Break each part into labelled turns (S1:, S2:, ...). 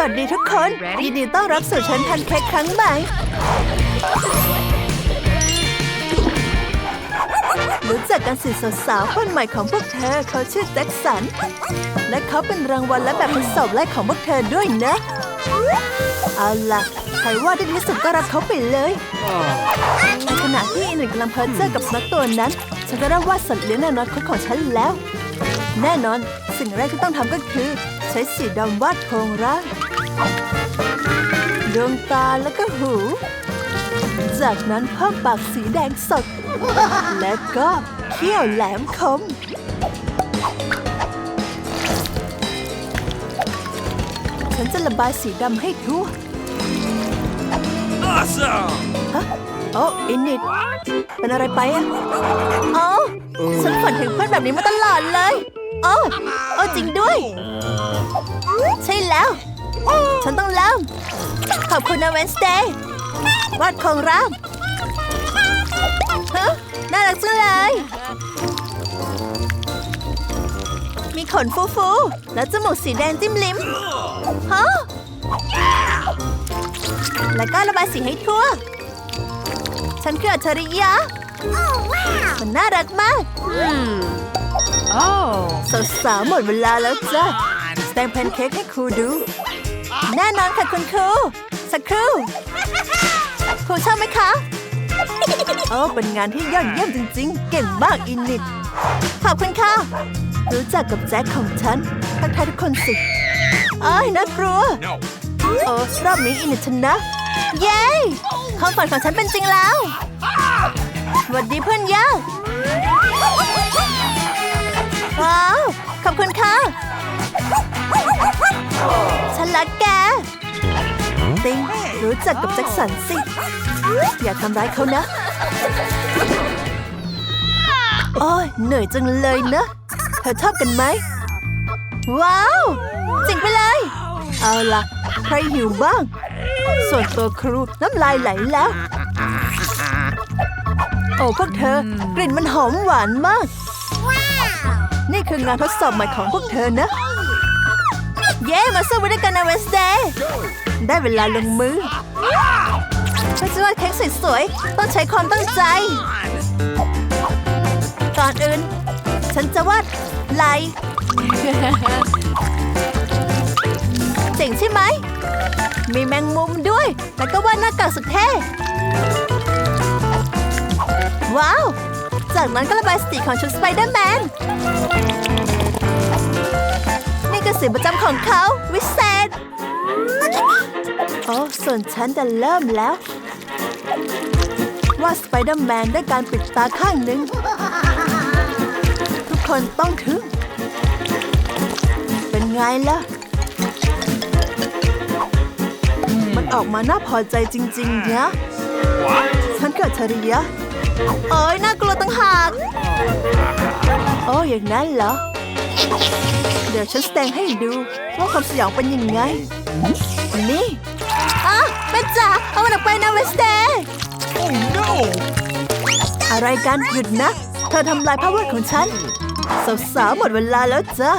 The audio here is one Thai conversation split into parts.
S1: สวัสดีทุกคน ยินดีต้อนรับสู่ชั้นพันเค้กครั้งใหม่ รู้จักกันสิสาวๆคนใหม่ของพวกเธอเขาชื่อแจ็คสัน และเขาเป็นรางวัลและแบบทดสอบแรกของพวกเธอด้วยนะ เอาล่ะ ใครว่าได้ที่สุดก็รับเขาไปเลยในขณะที่อินริกกำลังเพลินเจอกับสุนัขตัวนั้น ฉันก็เริ่มวาดสัตว์เลี้ยงในอนาคตของฉันแล้ว แน่นอน สิ่งแรกที่ต้องทำก็คือ ใช้สีดำวาดโครงร่างดวงตาแล้วก็หู จากนั้นเพิ่มปากสีแดงสด และก็เขี้ยวแหลมคม ฉันจะระบายสีดำให้ทั่ว
S2: Awesome!
S1: ฮะโอ้อินนิดเป็นอะไรไปอะอ๋อฉันฝันถึงเพื่อนแบบนี้มาตลอดเลย โอ้โอ้จริงด้วย ใช่แล้ว ฉันต้องเริ่ม ขอบคุณนะเวนสเดย์วาดโครงร่างฮะน่ารักจังเลย มีขนฟูๆ และจมูกสีแดงจิ้มลิ้มฮะแล้วก็ระบายสีให้ทั่ว ฉันคืออัจฉริยะมันน่ารักมาก
S3: Oh.
S1: สาวๆหมดเวลาแล้วจ้ะแสดงแพนเค้กให้ครูดู แน่นอนค่ะคุณครู สักครู่ครูชอบไหมคะโอ้เป็นงานที่ยอดเยี่ยมจริง ๆ เก่งมากอินนิดขอบคุณค่ะ รู้จักกับแจ็คของฉันทักทายทุกคนสิเอ้ยน่ากลัว
S2: No.
S1: โอ้รอบนี้อินนิดชนะเย้ความฝันของฉันเป็นจริงแล้วสวัสดีเพื่อนยาก ฉันรักแกติงรู้จักกับแจ็คสันสิ อย่าทำร้ายเขานะ โอ้ยเหนื่อยจังเลยนะ เธอชอบกันไหม ว้าวจริงไปเลย เอาล่ะ ใครหิวบ้าง ส่วนตัวครูน้ำลายไหลแล้ว โอ้พวกเธอกลิ่นมันหอมหวานมาก นี่คืองานทดสอบใหม่ของพวกเธอนะ เย้ มาสู้ไปด้วยกันนะเวสเดย์ได้เวลาลงมือถ้าจะวาดเค้กสวยๆ ต้องใช้ความตั้งใจ ก่อนอื่น ฉันจะวาดไหลเจ๋งใช่ไหม มีแมงมุมด้วย แล้วก็วาดหน้ากากสุดเท่ ว้าว จากนั้นก็ระบายสีของชุดสไปเดอร์แมน นี่คือสีประจำของเขา วิเศษ โอ้ส่วนฉันจะเริ่มแล้ว ว่าสไปเดอร์แมนได้การปิดตาข้างหนึ่ง ทุกคนต้องทึ่งเป็นไงล่ะ มันออกมาน่าพอใจจริงๆนะ
S2: What?
S1: ฉันเกิดชริยโอ้ยน่ากลัวตั้งหาก โอ้อย่างนั้นเหรอ เดี๋ยวฉันแสดงให้ดู ว่าความสยองเป็นยังไง นี่อะเป็นจ๋าเอามันออกไปนะเวสเดย์
S2: Oh no!
S1: อะไรกันหยุดนะ เธอทำลายภาพวาดของฉัน สาวๆหมดเวลาแล้วจ้ะ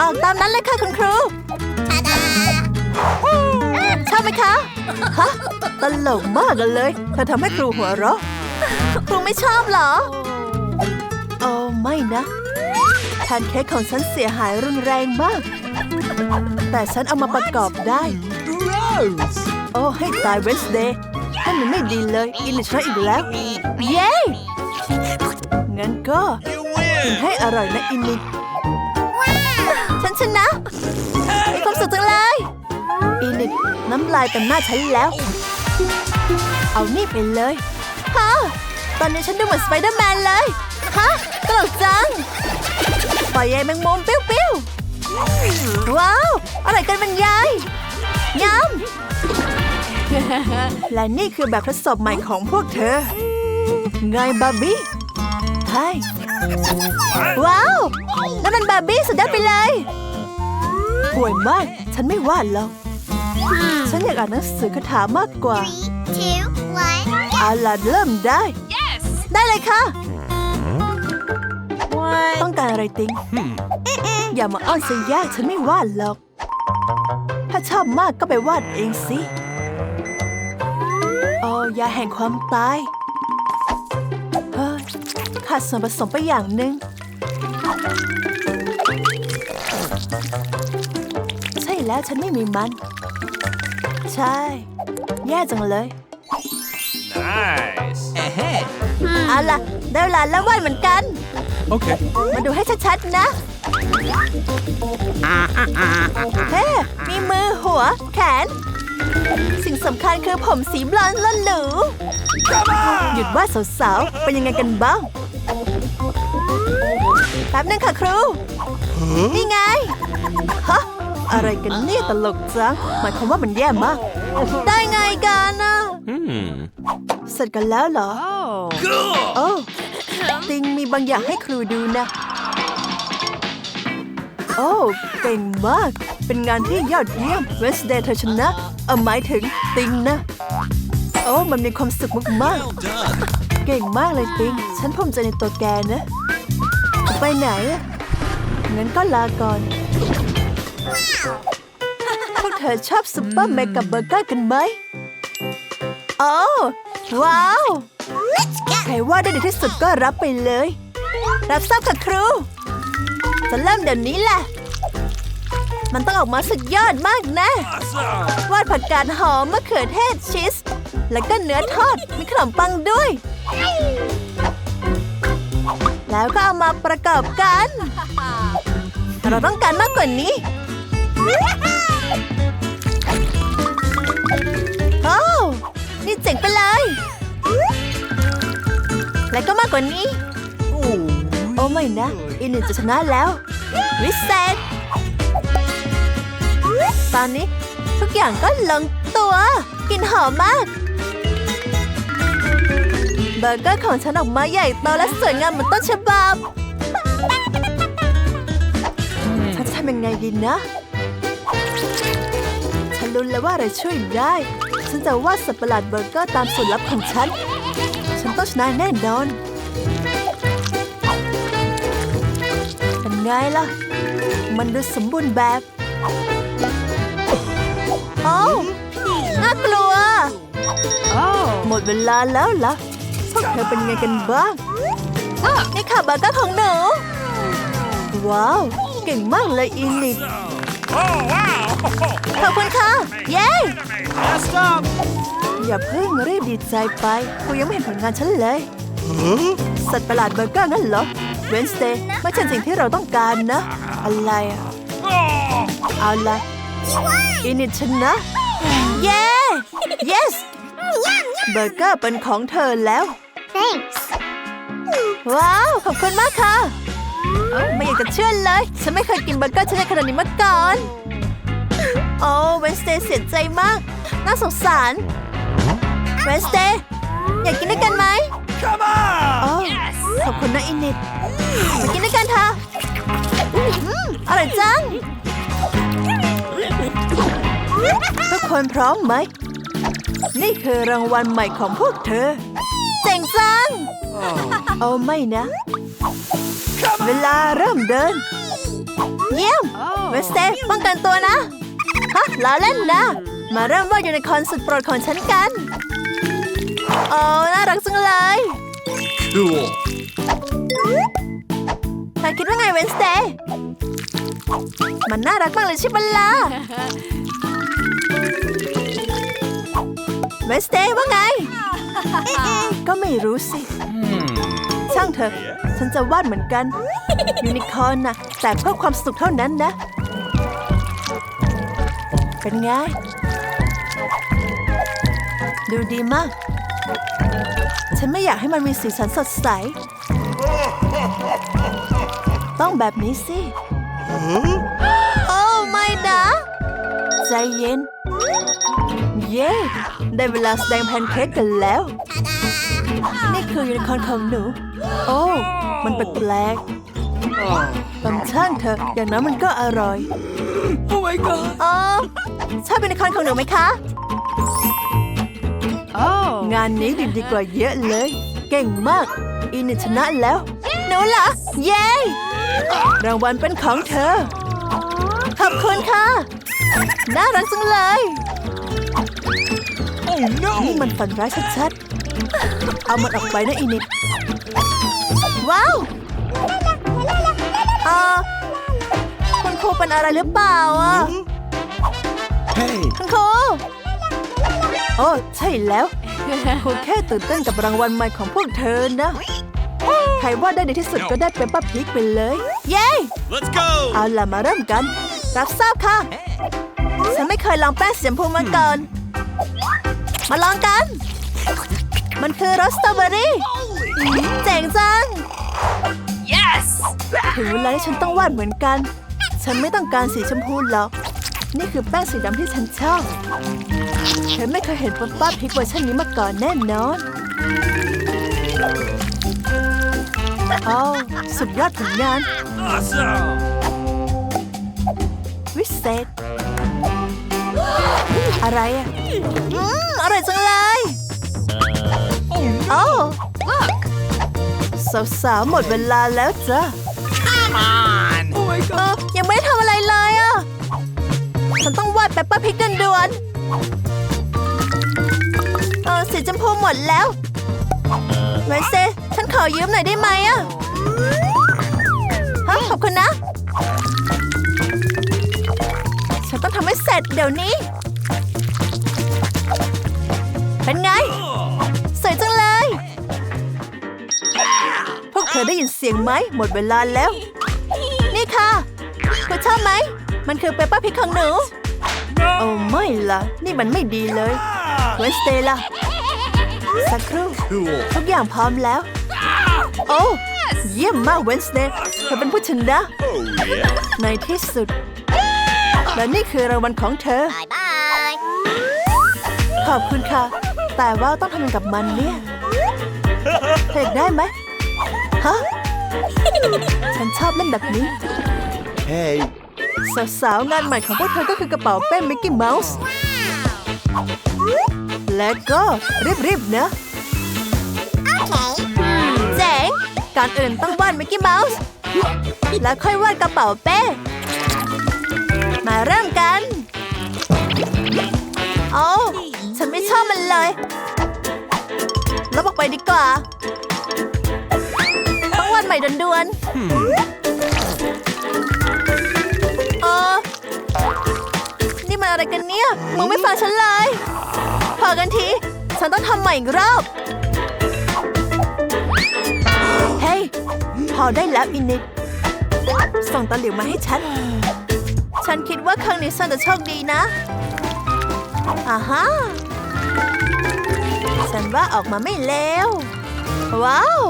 S1: ออกตามนั้นเลยค่ะคุณครูชอบไหมคะ ฮะ ตลกมากเลย เธอทำให้ครูหัวเราะ ครูไม่ชอบเหรอ โอ้ไม่นะ แพนเค้กของฉันเสียหายรุนแรงมาก แต่ฉันเอามาประกอบได้
S2: Gross!
S1: โอ้ให้ตายเวสเดย์ให้มันไม่ดีเลยอินลิชนะอีกแล้ว เย้ งั้นก็
S2: You win!
S1: ให้อร่อยนะอินลิชฉันชนะมีความสุขจังเลย อินลิชน้ำลายเต็มหน้าฉันแล้ว เอานี่ไปเลยฮะตอนนี้ฉันดูเหมือนสไปเดอร์แมนเลย ฮะตลกจัง ปล่อยใยแมงมุมปิ้วๆว้าวอะไรกันบรรยายยำและนี่คือแบบทดสอบใหม่ของพวกเธอ ไงบาร์บี้ใช่ว้าวนั่นมันบาร์บี้สุดยอดไปเลยห่วยมาก ฉันไม่วาดหรอกฉันอยากอ่านหนังสือคาถามากกว่า
S4: two, one.
S1: เอาล่ะเริ่มได้
S3: Yes.
S1: ได้เลยค่ะ
S3: What?
S1: ต้องการอะไรติง อย่ามาอ้อนซะยากฉันไม่วาดหรอก ถ้าชอบมากก็ไปวาดเองสิโอ้ยาแห่งความตาย เฮ้ยขาดส่วนผสมไปอย่างหนึ่ง ใช่แล้วฉันไม่มีมัน ใช่ แย่จังเลย
S2: Nice.
S1: เอาล่ะ ได้เวลาแล้ววาดเหมือนกัน
S2: Okay.
S1: มาดูให้ชัดๆนะ เฮ้ มีมือหัว แขน สิ่งสำคัญคือผมสีบลอนด์และหรูหยุดว่าดสาวๆ เป็นยังไงกันบ้างแป๊บนึงค่ะครู นี่ไง ฮะ อะไรกันเนี่ยตลกจัง หมายความว่ามันแย่มาก ได้ไงกันนะ
S2: Hmm.
S1: เสร็จกันแล้วเหรอ
S3: Oh.
S1: โอ้ ติงมีบางอย่างให้ครูดูนะ โอ้เก่งมาก เป็นงานที่ยอดเยี่ยมเวสเดย์เธอชนะเอาหมายถึงติงนะ โอ้มันมีความสุขมากๆ เก่งมากเลยติง ฉันภูมิใจในตัวแกนะ ไปไหนอะงั้นก็ลาก่อนพวกเธอชอบซุปเปอร์เมกกับเบอร์เกอร์กันไหม โอ้ว้าว ใครว่าได้ดีที่สุดก็รับไปเลย รับทราบค่ะครู จะเริ่มเดี๋ยวนี้แหละ มันต้องออกมาสุดยอดมากนะ
S2: Awesome.
S1: วาดผักกาดหอมมะเขือเทศชีส แล้วก็เนื้อทอด มีขนมปังด้วย แล้วก็เอามาประกอบกัน เราต้องการมากกว่านี้โอ้นี่เจ๋งไปเลย แล้วก็มากกว่านี้
S2: Oh.
S1: โอ้ไม่นะอินหนึ่งจะชนะแล้ว วิเศษ ตอนนี้ทุกอย่างก็ลงตัวกลินหอมมาก เบอร์เกอร์ของฉันออกมาใหญ่โตและสวยงามเหมือนต้นฉบับ ฉันจะทำยังไงดีนะ ฉันรู้แล้วว่าอะไรช่วยได้ ฉันจะวาดสัตว์ประหลาดเบอร์เกอร์ตามสูตรลับของฉัน ฉันต้องชนะแน่นอน เป็นไงล่ะ มันดูสมบูรณ์แบบโอ้วน่ากลัว
S3: Oh.
S1: หมดเวลาแล้วล่ะ พวกเธอเป็นไงกันบ้าง นี่ค่ะเบอร์เกอร์ของหนู ว้าว เก่งมากเลยอินิด
S2: Oh, wow.
S1: ขอบคุณค่ะ เย้
S2: Messed up.
S1: อย่าเพิ่งรีบดีใจไปกูยังไม่เห็นผลงานฉันเลย สัตว์ประหลาดเบอร์เกอร์งั้นเหรอ เวนสเตย์ไม่ใช่สิ่งที่เราต้องการนะ อะไรอะ
S2: Oh.
S1: เอาละอินิดชนะ เย้ yes เบอร์เกอร์เป็นของเธอแล้ว
S4: Thanks.
S1: ว้าว ขอบคุณมากค่ะ ไม่อยากจะเชื่อเลย ฉันไม่เคยกินเบอร์เกอร์ชนิดขนาดนี้มาก่อน โอ้เวนสเตย์เสียใจมาก น่าสงสารเวนสเตย์อยากกินด้วยกันไหม
S2: Come on.
S1: โอ้ขอบคุณนะอินิดมากินด้วยกันเถอะอืมอร่อยจัง ทุกคนพร้อมไหม นี่คือรางวัลใหม่ของพวกเธอ เจ๋งจังโอ้ไม่นะ เวลาเริ่มเดิน เยี่ยม
S3: Oh.
S1: เวสเตย์ป้องกันตัวนะ ฮะล้อเล่นนะ มาเริ่มวาดยูนิคอร์นสุดโปรดของฉันกัน โอ้น่ารักจังเลย
S2: Cool.
S1: เธอคิดว่าไงเวนสเตย์มันน่ารักมากเลยใช่ไหมล่ะเวนสเตย์ว่าไง ก็ไม่รู้สิ
S2: Hmm.
S1: ช่างเถอะ ฉันจะวาดเหมือนกัน ยูนิคอร์นนะแต่เพื่อความสนุกเท่านั้นนะ เป็นไง ดูดีมาก ฉันไม่อยากให้มันมีสีสันสดใส ต้องแบบนี้สิโอ้ไม่นะ ใจเย็น เย้ ได้เวลาแสดงแพนเค้กกันแล้ว นี่คือยูนิคอร์นของหนู โอ้ มันแปลกๆตำช่างเถอะอย่างนั้นมันก็อร่อย
S2: Oh my god.
S1: อ๋อ ชอบยูนิคอร์นของหนูไหมคะ
S3: Oh.
S1: งานนี้ดีดีกว่าเยอะเลย เก่งมาก อินิชนะแล้ว หนูเหรอ เย้ รางวัลเป็นของเธอ ขอบคุณค่ะ น่ารักจังเลย
S2: Oh
S1: นี่
S2: no!
S1: มันฝันร้ายชัดๆ เอามันออกไปนะอินิดว้าวเออคุณครูเป็นอะไรหรือเปล่าอะ
S2: Hey!
S1: คุณครูโอ้ใช่แล้วครูแค่ตื่นเต้นกับรางวัลใหม่ของพวกเธอนะ ใครว่าได้ในที่สุดก็ได้เป็นป้าพริกไปเลย เย้
S2: Let's go!
S1: เอาล่ะมาเริ่มกัน รับทราบค่ะ ฉันไม่เคยลองแป้งสีชมพูมาก่อน มาลองกัน มันคือรสสตรอเบอรี่เจ๋งจัง
S3: Yes!
S1: ถึงเวลาที่ฉันต้องวาดเหมือนกัน ฉันไม่ต้องการสีชมพูหรอก นี่คือแป้งสีดำที่ฉันชอบฉันไม่เคยเห็นป๊ป้าพริกเวอร์ชันนี้มาก่อนแน่นอนโอ้สุดยอดผลงาน
S2: Awesome!
S1: วิเศษ อะไรอะอืมอร่อยจังเลยโอ้
S3: Look!
S1: สาวๆหมดเวลาแล้วจ้ะ
S3: Come on!
S2: Oh my
S1: เดแปปเปอร์พริกด่วนๆเออสีชมพูหมดแล้วเวนเซฉันขอยืมหน่อยได้ไหมอะฮะขอบคุณนะ ฉันต้องทำให้เสร็จเดี๋ยวนี้ เป็นไง สวยจังเลย พวกเธอได้ยินเสียงไหม หมดเวลาแล้ว นี่ค่ะ คุณชอบไหม มันคือเปปเปอร์พริกของหนู โอ้ไม่ล่ะนี่มันไม่ดีเลยเวนสเตย์ล่ะสักครู่
S2: Cool!
S1: ทุกอย่างพร้อมแล้ว โอ้เยี่ยมมากเวนสเตย์เธอเป็นผู้ชนะ
S2: Oh yeah!
S1: ในที่สุด และนี่คือรางวัลของเธอ
S4: Bye bye.
S1: ขอบคุณค่ะ แต่ว่าต้องทำยังไงกับมันเนี่ยเธออยากได้ไหมฮะ ฉันชอบเล่นแบบนี้
S2: Hey!
S1: สาวๆงานใหม่ของพวกเธอก็คือกระเป๋าเป้มิกกี้เมาส์ และก็รีบๆนะ
S4: Okay.
S1: เจ๋งก่อนอื่นต้องวาดมิกกี้เมาส์ แล้วค่อยวาดกระเป๋าเป้ มาเริ่มกัน โอ้ฉันไม่ชอบมันเลยลบออกไปดีกว่า ต้องวาดใหม่ด่วนๆ มึงไม่ฟังฉันเลยพอกันที ฉันต้องทำใหม่อีกรอบ เฮ้ย พอได้แล้วอินิดส่งตะหลิวมาให้ฉัน ฉันคิดว่าครั้งนี้ฉันจะโชคดีนะอ่าฮะฉันว่าออกมาไม่เลวว้าว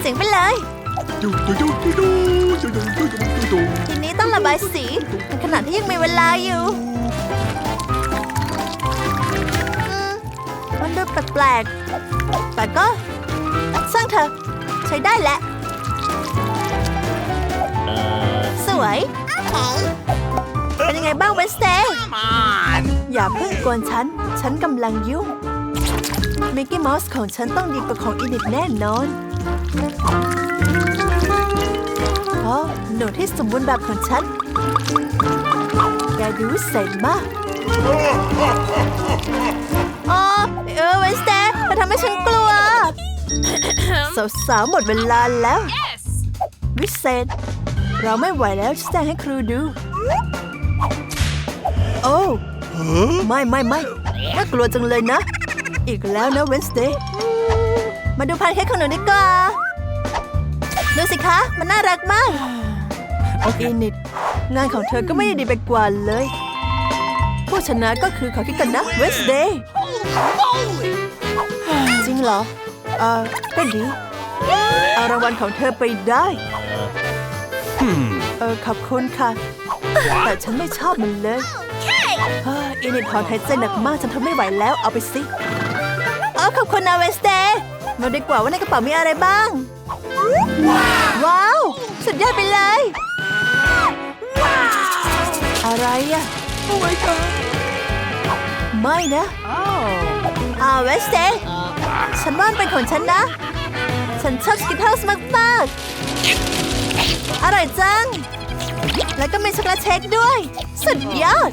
S1: เจ๋งไปเลยทีนี้ต้องระบายสีในขณะที่ยังมีเวลาอยู่ แปลกๆ แต่ก็ช่างเถอะใช้ได้แหละ สวย
S4: Okay.
S1: เป็นยังไงบ้างเวนสเตย์
S3: Come on!
S1: อย่าเพิ่งกวนฉัน ฉันกำลังยุ่ง มิกกี้เมาส์ของฉันต้องดีกว่าของอินิดแน่นอนโอ้หนูที่สมบูรณ์แบบของฉันแกดูวิเศษมากอ๋อ เออเวนสเตย์มาทำให้ฉันกลัว สาวๆหมดเวลาแล้ว
S3: Yes!
S1: วิเศษ เราไม่ไหวแล้วแสดงให้ครูดู โอ้ ไม่ไม่ไม่น่ากลัวจังเลยนะ อีกแล้วนะเวนสเดย์มาดูพันเค้กของหนูดีกว่า ดูสิคะ มันน่ารักมากอินิด งานของเธอก็ไม่ได้ดีไปกว่าเลย ผู้ชนะก็คือขอคิดกันนะเวนสเดย์
S3: Holy!
S1: จริงเหรอเออก็ดี เอารางวัลของเธอไปได้
S2: Hmm.
S1: เออขอบคุณค่ะ แต่ฉันไม่ชอบมันเลยเฮ้ยอินิดถอนหายใจหนักมากฉันทนไม่ไหวแล้วเอาไปสิเออขอบคุณนะเวนสเตย์มาดีกว่าว่าในกระเป๋ามีอะไรบ้าง ว้าว สุดยอดไปเลย อะไรอะ
S2: Oh my god!
S1: ไม่นะ
S3: Oh!
S1: อ่าเวนสเตย์ฉันว่ามันเป็นของฉันนะ ฉันชอบสกิทเทิลส์มากๆอร่อยจัง แล้วก็มีช็อกโกแลตเช็คด้วย สุดยอด